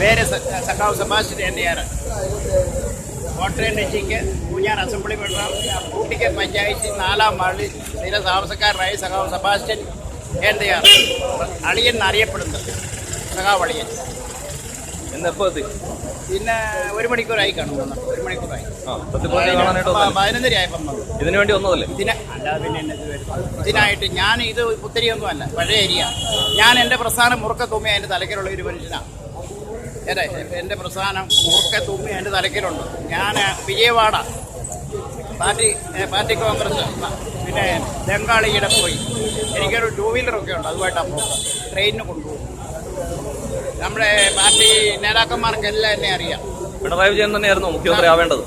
പേര് സഖാവ് സെബാസ്റ്റ്യൻ തന്നെയാണ് കോട്ടയം രക്ഷിക്ക് പൂഞ്ഞാർ അസംബ്ലി മണ്ഡലം കൂട്ടിക്കൽ പഞ്ചായത്തിൽ നാലാം വാർഡിൽ സ്ഥിര താമസക്കാരനായി സഖാവ് സെബാസ്റ്റ്യൻ എന്തെയാണ് അളിയൻ എന്നറിയപ്പെടുന്നത് സഖാവ് അളിയൻ. എന്നപ്പോൾ പിന്നെ ഒരു മണിക്കൂറായി കാണും വന്നിട്ട്. ഒരു മണിക്കൂറായി. പതിനൊന്നരയായപ്പം ഇതിനു വേണ്ടി വന്നതല്ലേ? ഇതിനെ അല്ലാതെ പിന്നെ. ഇതിനായിട്ട് ഞാൻ ഇത് പുത്തരിയൊന്നുമല്ല പഴയ ഏരിയ. ഞാൻ എന്റെ പ്രസ്ഥാനം മുറുക്ക തുമ്മി അതിന്റെ തലക്കിലുള്ള ഒരു മനുഷ്യനാണ് അതെ എന്റെ പ്രസ്ഥാനം ഒക്കെ തുമ്മി എന്റെ തലക്കിലുണ്ട് ഞാൻ വിജയവാഡ. പാർട്ടി പാർട്ടി കോൺഗ്രസ് പിന്നെ ബംഗാളിയുടെ പോയി. എനിക്കൊരു ടൂ വീലറൊക്കെ ഉണ്ട് അതുമായിട്ടാണ് പോകുന്നത്. ട്രെയിനിന് കൊണ്ടുപോകും. നമ്മുടെ പാർട്ടി നേതാക്കന്മാർക്കെല്ലാം എന്നെ അറിയാം. പിണറായി വിജയൻ തന്നെയായിരുന്നു മുഖ്യമന്ത്രി ആവേണ്ടത്.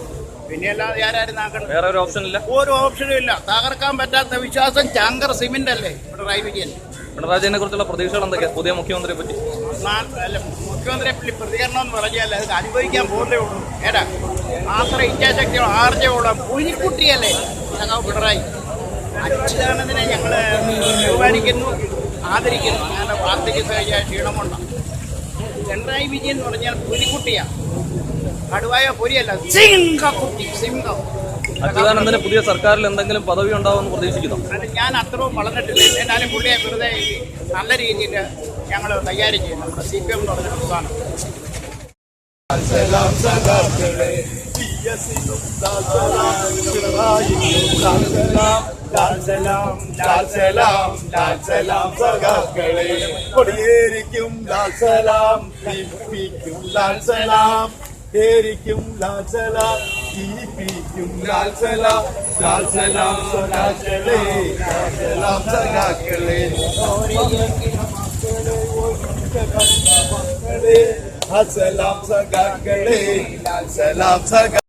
പിന്നെ അല്ലാതെ ആരാരും ആക്കണം വേറെ ഒരു ഓപ്ഷൻ ഇല്ല ഒരു ഓപ്ഷനും ഇല്ല. തകർക്കാൻ പറ്റാത്ത വിശ്വാസം ചാങ്കർ സിമെന്റ് അല്ലേ പിണറായി വിജയൻ? പിണറായി വിജയനെ കുറിച്ചുള്ള പ്രതീക്ഷകൾ എന്തൊക്കെയാണ് പുതിയ മുഖ്യമന്ത്രിയെ പറ്റി. മുഖ്യമന്ത്രിയെ പറ്റി പ്രതികരണം എന്ന് പറഞ്ഞാൽ അത് അനുഭവിക്കാൻ പോകുന്നേ ഉള്ളൂ. ഏടാ മാത്ര ഇച്ഛാശക്തിയോ ആർജയോളം പുലിക്കുട്ടിയല്ലേ ഞങ്ങൾ പിണറായി. അച്യുതാനന്ദനെ ഞങ്ങൾ ബഹുമാനിക്കുന്നു ആദരിക്കുന്നു. ഞങ്ങളുടെ പാർട്ടിക്ക് സഹിച്ച ക്ഷീണമുണ്ട്. പിണറായി വിജയൻ എന്ന് പറഞ്ഞാൽ പുലിക്കുട്ടിയാ കടുവായ പൊരിയല്ല. സിംഹക്കുട്ടി സിംഹം. അച്യുതാനന്ദന് പുതിയ സർക്കാരിൽ എന്തെങ്കിലും പദവി ഉണ്ടാവുമെന്ന് പ്രതീക്ഷിക്കുന്നു അത് ഞാൻ അത്രയും വളർന്നിട്ടില്ല എന്നാലും പുള്ളിയെ വെറുതെ നല്ല രീതിയിൽ ഞങ്ങൾ കൈകാര്യം ചെയ്യും നമ്മുടെ സി പി എം എന്ന് പറഞ്ഞ പ്രസ്ഥാനം കൊടിയേരിക്കും ലാൽ സലാം ദീപിക്കും ലാൽ സലാം ഏരിക്കും ലാൽ സലാം ദീപിക്കും ലാൽ സലാം ലാൽ സലാം സഖാക്കളെ ലാൽ സലാം സഖാക്കളെ മക്കളെ അസലാം സഖാക്കളെ ലാൽ സലാം സഖാ